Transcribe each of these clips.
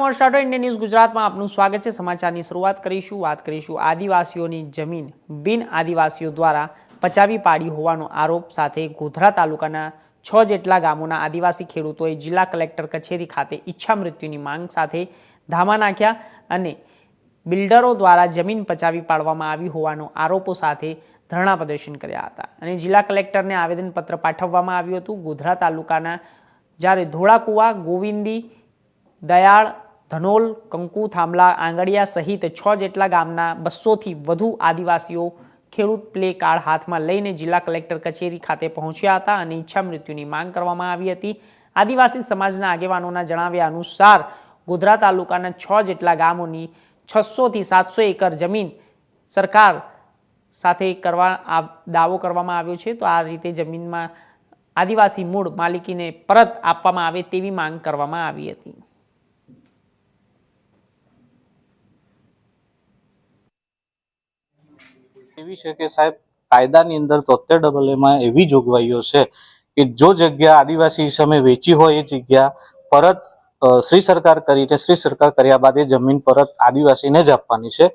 નમસ્કાર Indian news ગુજરાતમાં આપનું સ્વાગત છે. સમાચારની શરૂઆત કરીશું. વાત કરીશું આદિવાસીઓની જમીન. બિન આદિવાસીઓ દ્વારા પચાવી પાડી હોવાનો આરોપ સાથે ગોધરા તાલુકાના છ જેટલા ગામોના આદિવાસી ખેડૂતોએ જિલ્લા કલેક્ટર કચેરી ખાતે ઈચ્છા મૃત્યુની માંગ સાથે ધામા નાખ્યા અને બિલ્ડરો દ્વારા જમીન પચાવી પાડવામાં આવી હોવાનો આરોપો સાથે ધરણા પ્રદર્શન કર્યા હતા. અને જિલ્લા કલેક્ટરને આવેદનપત્ર પાઠવવામાં આવ્યું હતું. ગોધરા તાલુકાના જ્યારે ધોળાકુવા, ગોવિંદી, દયાળ ધનોલ, કંકુ, થાંભલા આંગડિયા સહિત છ જેટલા ગામના બસોથી વધુ આદિવાસીઓ ખેડૂત પ્લે કાર્ડ હાથમાં લઈને જિલ્લા કલેક્ટર કચેરી ખાતે પહોંચ્યા હતા અને ઈચ્છા મૃત્યુની માંગ કરવામાં આવી હતી. આદિવાસી સમાજના આગેવાનોના જણાવ્યા અનુસાર, ગોધરા તાલુકાના છ જેટલા ગામોની છસોથી સાતસો એકર જમીન સરકાર સાથે કરવા દાવો કરવામાં આવ્યો છે. તો આ રીતે જમીનમાં આદિવાસી મૂળ માલિકીને પરત આપવામાં આવે તેવી માંગ કરવામાં આવી હતી. એવી છે કે સાહેબ, કાયદાની અંદર તોતેર ડબલ એમાં એવી જોગવાઈઓ છે કે જો જગ્યા આદિવાસી સામે વેચી હોય એ જગ્યા, પરત શ્રી સરકાર કરીને શ્રી સરકાર કર્યા બાદ એ જમીન પરત આદિવાસીને જ આપવાની છે.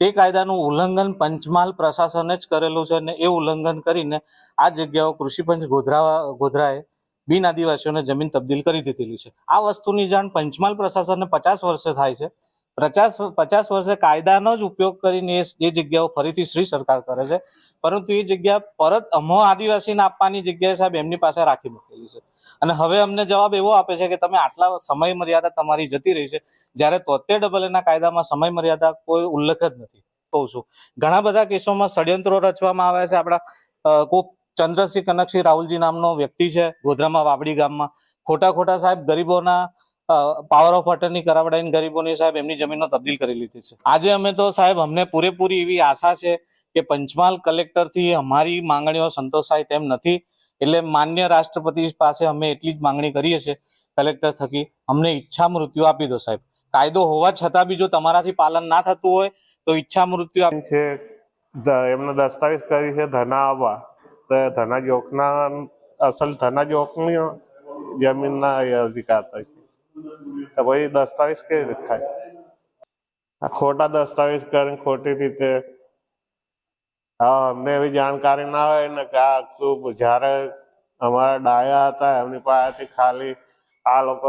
તે કાયદાનું ઉલ્લંઘન પંચમહાલ પ્રશાસને જ કરેલું છે અને એ ઉલ્લંઘન કરીને આ જગ્યાઓ કૃષિ પંચ ગોધરા ગોધરાએ બિન આદિવાસીઓને જમીન તબદીલ કરી દીધેલી છે. આ વસ્તુની જાણ પંચમહાલ પ્રશાસનને પચાસ વર્ષે થાય છે. પચાસ પચાસ વર્ષે કાયદાનો જ ઉપયોગ કરીને એ જગ્યાઓ ફરીથી શ્રી સરકાર કરે છે. પરંતુ એ જગ્યા પરત અમો આદિવાસીને આપવાની જગ્યાએ સાહેબ એમની પાસે રાખી મૂકેલી છે. અને હવે અમને જવાબ એવો આપે છે કે તમે આટલા સમય મર્યાદા તમારી જતી રહી છે. જ્યારે તોતેર ડબલ એના કાયદામાં સમય મર્યાદા કોઈ ઉલ્લેખ જ નથી. કહું છું. ઘણા બધા કેસોમાં ષડયંત્રો રચવામાં આવ્યા છે. આપણા કોઈ ચંદ્રસિંહ કનકસિંહ રાહુલજી નામનો વ્યક્તિ છે ગોધરામાં વાવડી ગામમાં. ખોટા ખોટા સાહેબ ગરીબોના પાવર ઓફ અટર્ની કરાવડાવીને ગરીબોની સાહેબ એમની જમીનો તબદીલ કરી લીધી છે. આજે અમે તો સાહેબ અમને પૂરેપૂરી એવી આશા છે કે પંચમહાલ કલેક્ટરથી અમારી માંગણીઓ સંતોષાય તેમ નથી. એટલે માન્ય રાષ્ટ્રપતિ પાસે અમે એટલી જ માંગણી કરીએ છીએ, કલેક્ટર થકી, અમને ઈચ્છા મૃત્યુ આપી દો સાહેબ. કાયદો હોવા છતાં બી જો તમારાથી પાલન ના થતું હોય, તો ઈચ્છા મૃત્યુ છે એમને દસ્તાવેજ કરી છે, ધના આવવા તો ધના જોખના અસલ ધના જોખની જમીનના અધિકાર થાય પછી દસ્તાવેજ કેવી રીતે થાય? આ ખોટા દસ્તાવેજ કરીને ખોટી રીતે. હા, અમને એવી જાણકારી ના હોય ને કે આ જ્યારે અમારા ડાયા હતા, એમની પાસેથી ખાલી આ લોકો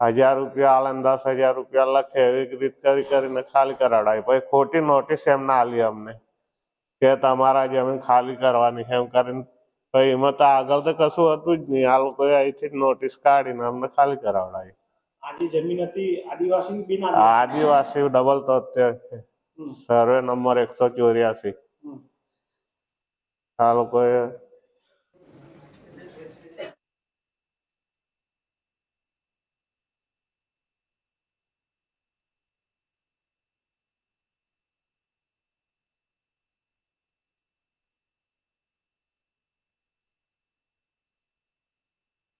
હજાર રૂપિયા આલે દસ હજાર રૂપિયા લખે, એવી રીત કરી કરીને ખાલી કરાવડાવી પછી ખોટી નોટિસ એમને આલી અમને કે તમારા જમીન ખાલી કરવાની એમ કરીને. પછી એમાં તો આગળ તો કશું હતું જ નહીં. આ લોકોએ અહીંથી નોટિસ કાઢીને અમને ખાલી કરાવડાવી. આદિવાસી બિન આદિવાસી. આદિવાસી ડબલ તોતેર અત્યારે સર્વે નંબર એકસો ચોર્યાસી. આ લોકોએ